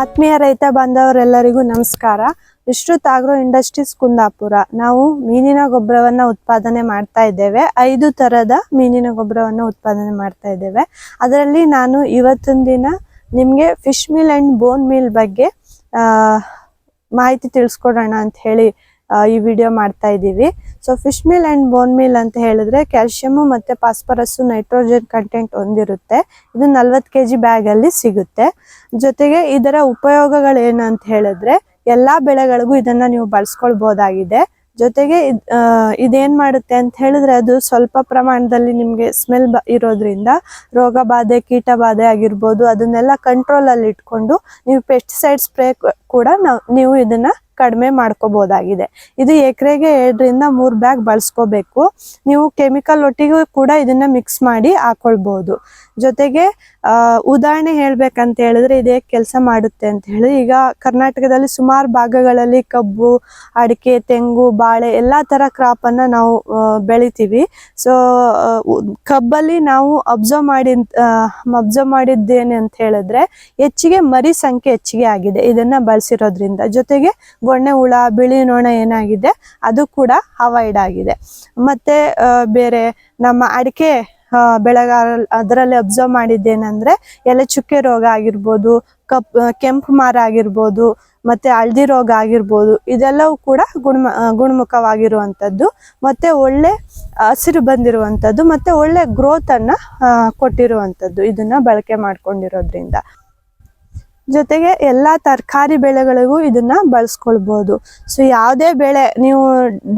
ಆತ್ಮೀಯ ರೈತ ಬಾಂಧವರೆಲ್ಲರಿಗೂ ನಮಸ್ಕಾರ. Vishrut agro industries Kundapur. ನಾವು ಮೀನಿನ ಗೊಬ್ಬರವನ್ನ ಉತ್ಪಾದನೆ ಮಾಡ್ತಾ ಇದ್ದೇವೆ. ಐದು ತರದ ಮೀನಿನ ಗೊಬ್ಬರವನ್ನ ಉತ್ಪಾದನೆ ಮಾಡ್ತಾ ಇದ್ದೇವೆ. ಅದರಲ್ಲಿ ನಾನು ಇವತ್ತಿನ ದಿನ ನಿಮಗೆ fish meal and bone meal ಬಗ್ಗೆ ಮಾಹಿತಿ ತಿಳಿಸ್ಕೊಡೋಣ ಅಂತ ಹೇಳಿ ಈ ವಿಡಿಯೋ ಮಾಡ್ತಾ ಇದ್ದೀವಿ. So fish meal and bone meal ಅಂತ ಹೇಳಿದ್ರೆ ಕ್ಯಾಲ್ಶಿಯಮ್ ಮತ್ತೆ ಫಾಸ್ಫರಸ್ ನೈಟ್ರೋಜನ್ ಕಂಟೆಂಟ್ ಹೊಂದಿರುತ್ತೆ. ಇದು ನಲ್ವತ್ತು ಕೆ ಜಿ ಬ್ಯಾಗಲ್ಲಿ ಸಿಗುತ್ತೆ. ಜೊತೆಗೆ ಇದರ ಉಪಯೋಗಗಳು ಏನು ಅಂತ ಹೇಳಿದ್ರೆ ಎಲ್ಲಾ ಬೆಳೆಗಳಿಗೂ ಇದನ್ನ ನೀವು ಬಳಸ್ಕೊಳ್ಬಹುದಾಗಿದೆ ಜೊತೆಗೆ ಇದೇನ್ ಮಾಡುತ್ತೆ ಅಂತ ಹೇಳಿದ್ರೆ ಅದು ಸ್ವಲ್ಪ ಪ್ರಮಾಣದಲ್ಲಿ ನಿಮ್ಗೆ ಸ್ಮೆಲ್ ಇರೋದ್ರಿಂದ ರೋಗ ಬಾಧೆ, ಕೀಟ ಬಾಧೆ ಆಗಿರ್ಬೋದು, ಅದನ್ನೆಲ್ಲ ಕಂಟ್ರೋಲ್ ಅಲ್ಲಿ ಇಟ್ಕೊಂಡು ನೀವು ಪೆಸ್ಟಿಸೈಡ್ ಸ್ಪ್ರೇ ಕೂಡ ನಾವು, ನೀವು ಇದನ್ನ ಕಡಿಮೆ ಮಾಡ್ಕೋಬಹುದಾಗಿದೆ ಇದು ಎಕರೆಗೆ ಎರಡರಿಂದ ಮೂರು ಬ್ಯಾಗ್ ಬಳಸ್ಕೋಬೇಕು. ನೀವು ಕೆಮಿಕಲ್ ಒಟ್ಟಿಗೂ ಕೂಡ ಇದನ್ನ ಮಿಕ್ಸ್ ಮಾಡಿ ಹಾಕೊಳ್ಬಹುದು ಜೊತೆಗೆ ಉದಾಹರಣೆ ಹೇಳ್ಬೇಕಂತ ಹೇಳಿದ್ರೆ ಇದೇ ಕೆಲಸ ಮಾಡುತ್ತೆ ಅಂತ ಹೇಳಿ, ಈಗ ಕರ್ನಾಟಕದಲ್ಲಿ ಸುಮಾರು ಭಾಗಗಳಲ್ಲಿ ಕಬ್ಬು, ಅಡಿಕೆ, ತೆಂಗು, ಬಾಳೆ ಎಲ್ಲಾ ತರ ಕ್ರಾಪ್ ಅನ್ನ ನಾವು ಬೆಳಿತೀವಿ. ಸೊ ಕಬ್ಬಲ್ಲಿ ನಾವು ಅಬ್ಸರ್ವ್ ಮಾಡಿ ಅಬ್ಸರ್ವ್ ಮಾಡಿದ್ದೇನೆ ಅಂತ ಹೇಳಿದ್ರೆ ಹೆಚ್ಚಿಗೆ ಮರಿ ಸಂಖ್ಯೆ ಹೆಚ್ಚಿಗೆ ಆಗಿದೆ ಇದನ್ನ ಬಳಸಿರೋದ್ರಿಂದ. ಜೊತೆಗೆ ಗೊಣ್ಣೆ ಹುಳ ಬಿಳಿ ನೊಣ ಏನಾಗಿದೆ ಅದು ಕೂಡ ಅವಾಯ್ಡ್ ಆಗಿದೆ. ಮತ್ತೆ ಬೇರೆ ನಮ್ಮ ಅಡಿಕೆ ಬೆಳೆಗಾರ ಅದರಲ್ಲಿ ಅಬ್ಸರ್ವ್ ಮಾಡಿದ್ದೇನೆಂದ್ರೆ ಎಲೆ ಚುಕ್ಕೆ ರೋಗ ಆಗಿರ್ಬೋದು ಕಪ್ ಕೆಂಪು ಮಾರ ಆಗಿರ್ಬೋದು ಮತ್ತೆ ಹಳದಿ ರೋಗ ಆಗಿರ್ಬೋದು ಇದೆಲ್ಲವೂ ಕೂಡ ಗುಣ ಗುಣಮುಖವಾಗಿರುವಂಥದ್ದು ಮತ್ತೆ ಒಳ್ಳೆ ಹಸಿರು ಬಂದಿರುವಂಥದ್ದು ಮತ್ತೆ ಒಳ್ಳೆ ಗ್ರೋತ್ ಅನ್ನ ಆ, ಕೊಟ್ಟಿರುವಂಥದ್ದು ಇದನ್ನ ಬಳಕೆ ಮಾಡ್ಕೊಂಡಿರೋದ್ರಿಂದ. ಜೊತೆಗೆ ಎಲ್ಲಾ ತರಕಾರಿ ಬೆಳೆಗಳಿಗೂ ಇದನ್ನ ಬಳಸ್ಕೊಳ್ಬಹುದು ಸೊ ಯಾವುದೇ ಬೆಳೆ, ನೀವು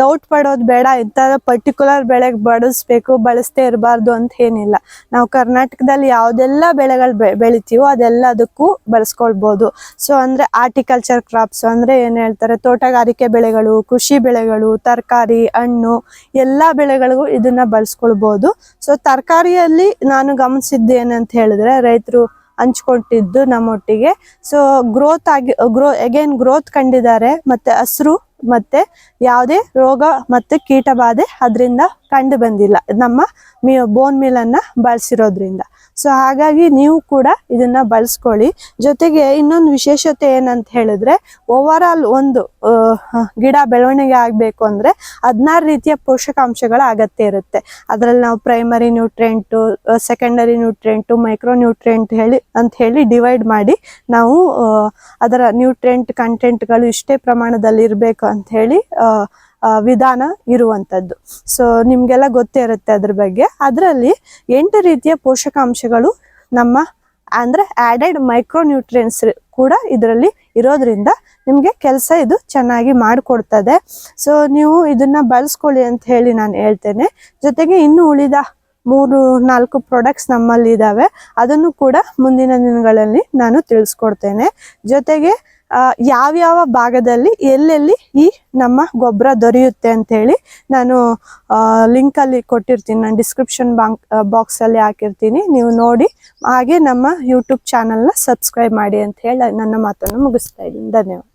ಡೌಟ್ ಪಡೋದು ಬೇಡ ಇಂಥ ಪರ್ಟಿಕ್ಯುಲರ್ ಬೆಳೆಗೆ ಬಳಸ್ಬೇಕು ಬಳಸದೇ ಇರಬಾರ್ದು ಅಂತ ಏನಿಲ್ಲ. ನಾವು ಕರ್ನಾಟಕದಲ್ಲಿ ಯಾವುದೆಲ್ಲ ಬೆಳೆಗಳು ಬೆಳಿತೀವೋ ಅದೆಲ್ಲದಕ್ಕೂ ಬಳಸ್ಕೊಳ್ಬಹುದು ಸೊ ಅಂದ್ರೆ ಆರ್ಟಿಕಲ್ಚರ್ ಕ್ರಾಪ್ಸ್, ಅಂದ್ರೆ ಏನ್ ಹೇಳ್ತಾರೆ, ತೋಟಗಾರಿಕೆ ಬೆಳೆಗಳು, ಕೃಷಿ ಬೆಳೆಗಳು, ತರಕಾರಿ, ಹಣ್ಣು, ಎಲ್ಲಾ ಬೆಳೆಗಳಿಗೂ ಇದನ್ನ ಬಳಸ್ಕೊಳ್ಬಹುದು ಸೊ ತರಕಾರಿಯಲ್ಲಿ ನಾನು ಗಮನಿಸಿದ್ದು ಏನಂತ ಹೇಳಿದ್ರೆ ರೈತರು ಹಂಚ್ಕೊಟ್ಟಿದ್ದು ನಮ್ಮೊಟ್ಟಿಗೆ. ಸೊ ಗ್ರೋತ್ ಆಗಿ ಗ್ರೋ ಅಗೇನ್ ಗ್ರೋತ್ ಕಂಡಿದ್ದಾರೆ. ಮತ್ತೆ ಹಸ್ರು, ಮತ್ತೆ ಯಾವುದೇ ರೋಗ ಮತ್ತೆ ಕೀಟ ಬಾಧೆ ಅದರಿಂದ ಕಂಡು ಬಂದಿಲ್ಲ. ನಮ್ಮ ಮೀ ಬೋನ್ ಮಿಲನ್ನ ಬಳಸಿರೋದ್ರಿಂದ. ಸೊ ಹಾಗಾಗಿ ನೀವು ಕೂಡ ಇದನ್ನ ಬಳಸ್ಕೊಳ್ಳಿ. ಜೊತೆಗೆ ಇನ್ನೊಂದು ವಿಶೇಷತೆ ಏನಂತ ಹೇಳಿದ್ರೆ ಓವರ್ ಆಲ್ ಒಂದು ಗಿಡ ಬೆಳವಣಿಗೆ ಆಗಬೇಕು ಅಂದ್ರೆ ಹದಿನಾರು ರೀತಿಯ ಪೋಷಕಾಂಶಗಳ ಅಗತ್ಯ ಇರುತ್ತೆ. ಅದರಲ್ಲಿ ನಾವು primary nutrient secondary nutrient micro nutrient ಹೇಳಿ, ಅಂತ ಹೇಳಿ ಡಿವೈಡ್ ಮಾಡಿ ನಾವು ಅದರ ನ್ಯೂಟ್ರೆಂಟ್ ಕಂಟೆಂಟ್ಗಳು ಇಷ್ಟೇ ಪ್ರಮಾಣದಲ್ಲಿ ಇರಬೇಕು ಅಂತ ಹೇಳಿ ವಿಧಾನ ಇರುವಂಥದ್ದು ಸೊ ನಿಮಗೆಲ್ಲ ಗೊತ್ತೇ ಇರುತ್ತೆ ಅದ್ರ ಬಗ್ಗೆ. ಅದರಲ್ಲಿ ಎಂಟು ರೀತಿಯ ಪೋಷಕಾಂಶಗಳು ನಮ್ಮ, ಅಂದ್ರೆ ಆಡೆಡ್ ಮೈಕ್ರೋನ್ಯೂಟ್ರಿಯನ್ಸ್ ಕೂಡ ಇದರಲ್ಲಿ ಇರೋದ್ರಿಂದ ನಿಮಗೆ ಕೆಲಸ ಇದು ಚೆನ್ನಾಗಿ ಮಾಡಿಕೊಡ್ತದೆ. ಸೊ ನೀವು ಇದನ್ನ ಬಳಸ್ಕೊಳ್ಳಿ ಅಂತ ಹೇಳಿ ನಾನು ಹೇಳ್ತೇನೆ. ಜೊತೆಗೆ ಇನ್ನು ಉಳಿದ ಮೂರು, ನಾಲ್ಕು ಪ್ರಾಡಕ್ಟ್ಸ್ ನಮ್ಮಲ್ಲಿ ಇದ್ದಾವೆ ಅದನ್ನು ಕೂಡ ಮುಂದಿನ ದಿನಗಳಲ್ಲಿ ನಾನು ತಿಳಿಸ್ಕೊಡ್ತೇನೆ. ಜೊತೆಗೆ ಯಾವ್ಯಾವ ಭಾಗದಲ್ಲಿ ಎಲ್ಲೆಲ್ಲಿ ಈ ನಮ್ಮ ಗೊಬ್ಬರ ದೊರೆಯುತ್ತೆ ಅಂತ ಹೇಳಿ ನಾನು ಲಿಂಕ್ ಅಲ್ಲಿ ಕೊಟ್ಟಿರ್ತೀನಿ. ನಾನು ಡಿಸ್ಕ್ರಿಪ್ಷನ್ ಬಾಂಕ್ ಬಾಕ್ಸ್ ಅಲ್ಲಿ ಹಾಕಿರ್ತೀನಿ. ನೀವು ನೋಡಿ, ಹಾಗೆ ನಮ್ಮ ಯೂಟ್ಯೂಬ್ ಚಾನಲ್ನ ಸಬ್ಸ್ಕ್ರೈಬ್ ಮಾಡಿ ಅಂತ ಹೇಳಿ ನನ್ನ ಮಾತನ್ನು ಮುಗಿಸ್ತಾ ಇದ್ದೀನಿ. ಧನ್ಯವಾದ.